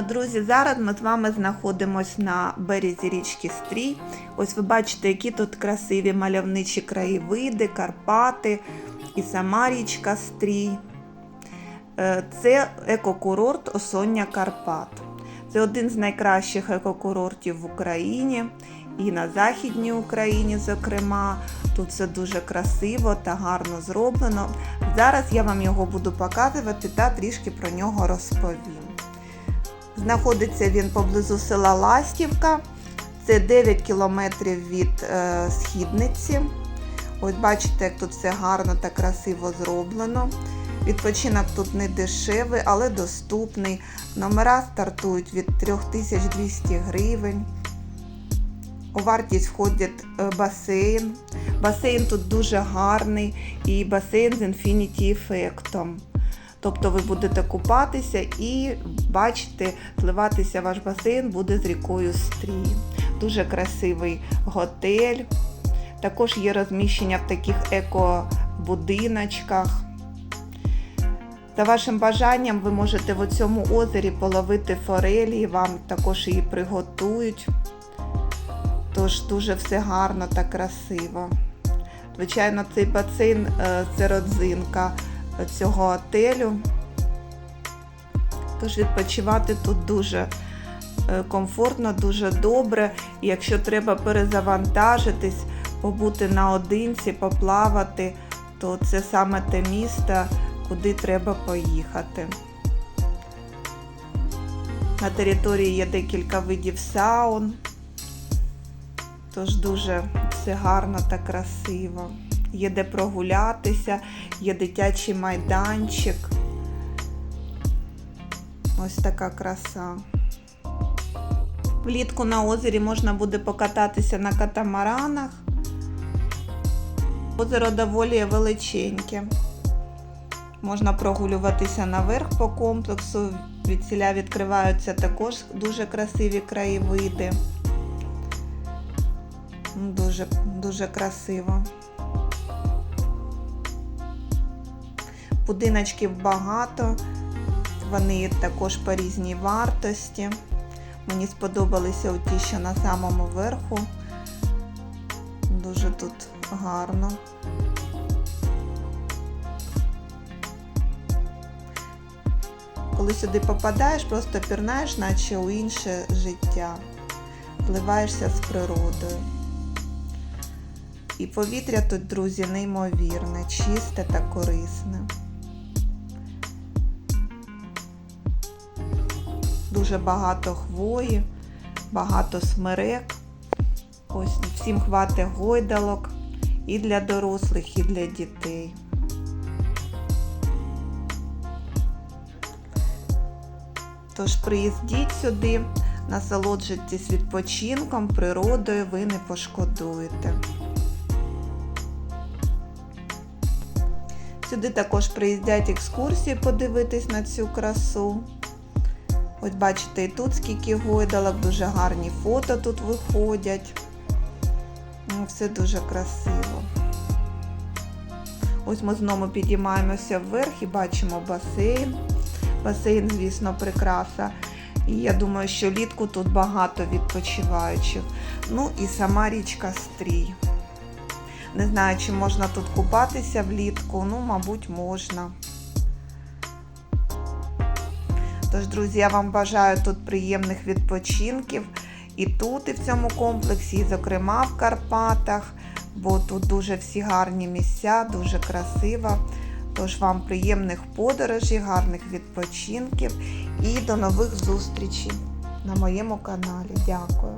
Друзі, зараз ми з вами знаходимося на березі річки Стрій. Ось ви бачите, які тут красиві мальовничі краєвиди, Карпати і сама річка Стрій. Е, Це екокурорт Осоння Карпат. Це один з найкращих екокурортів в Україні і на Західній Україні, зокрема. Тут все дуже красиво та гарно зроблено. Зараз я вам його буду показувати та трішки про нього розповім. Знаходиться він поблизу села Ластівка. Це 9 кілометрів від е, східниці. Ось бачите, як тут все гарно та красиво зроблено. Відпочинок тут не дешевий, але доступний. Номера стартують від 3200 гривень. У вартість входить е, басейн. Басейн тут дуже гарний і басейн з інфініті ефектом. Тобто ви будете купатися і бачите, зливатися ваш басейн буде з рікою Стрій. Дуже красивий готель. Також є розміщення в таких еко-будиночках. За вашим бажанням, ви можете в цьому озері половити форелі, вам також її приготують. Тож дуже все гарно та красиво. Звичайно, цей басейн е, це родзинка цього отелю. Тож відпочивати тут дуже е, комфортно, дуже добре. І якщо треба перезавантажитись, побути наодинці, поплавати, то це саме те місто, куди треба поїхати. На території є декілька видів саун, тож дуже все гарно та красиво. Є де прогулятися, є дитячий майданчик. Ось така краса. Влітку на озері можна буде покататися на катамаранах. Озеро доволі величеньке. Можна прогулюватися наверх по комплексу. Відсіля відкриваються також дуже красиві краєвиди. Дуже, дуже красиво. Будиночків багато, вони також по різній вартості. Мені сподобалися ті, що на самому верху. Дуже тут гарно. Коли сюди попадаєш, просто пірнаєш, наче у інше життя, вливаєшся з природою. І повітря тут, друзі, неймовірне, чисте та корисне. Дуже багато хвої, багато смерек. Ось всім хватить гойдалок і для дорослих, і для дітей. Тож приїздіть сюди, насолоджуйтесь відпочинком, природою, ви не пошкодуєте. Сюди також приїздять екскурсії подивитись на цю красу. Ось бачите, і тут скільки гойдалок, дуже гарні фото тут виходять. Ну, Все дуже красиво. Ось ми знову підіймаємося вверх і бачимо басейн. Басейн, звісно, прикраса. І я думаю, що літку тут багато відпочиваючих. Ну і сама річка Стрій. Не знаю, чи можна тут купатися влітку, ну, мабуть, можна. Тож, друзі, я вам бажаю тут приємних відпочинків і тут, і в цьому комплексі, і, зокрема, в Карпатах, бо тут дуже всі гарні місця, дуже красиво. Тож вам приємних подорожей, гарних відпочинків і до нових зустрічей на моєму каналі. Дякую.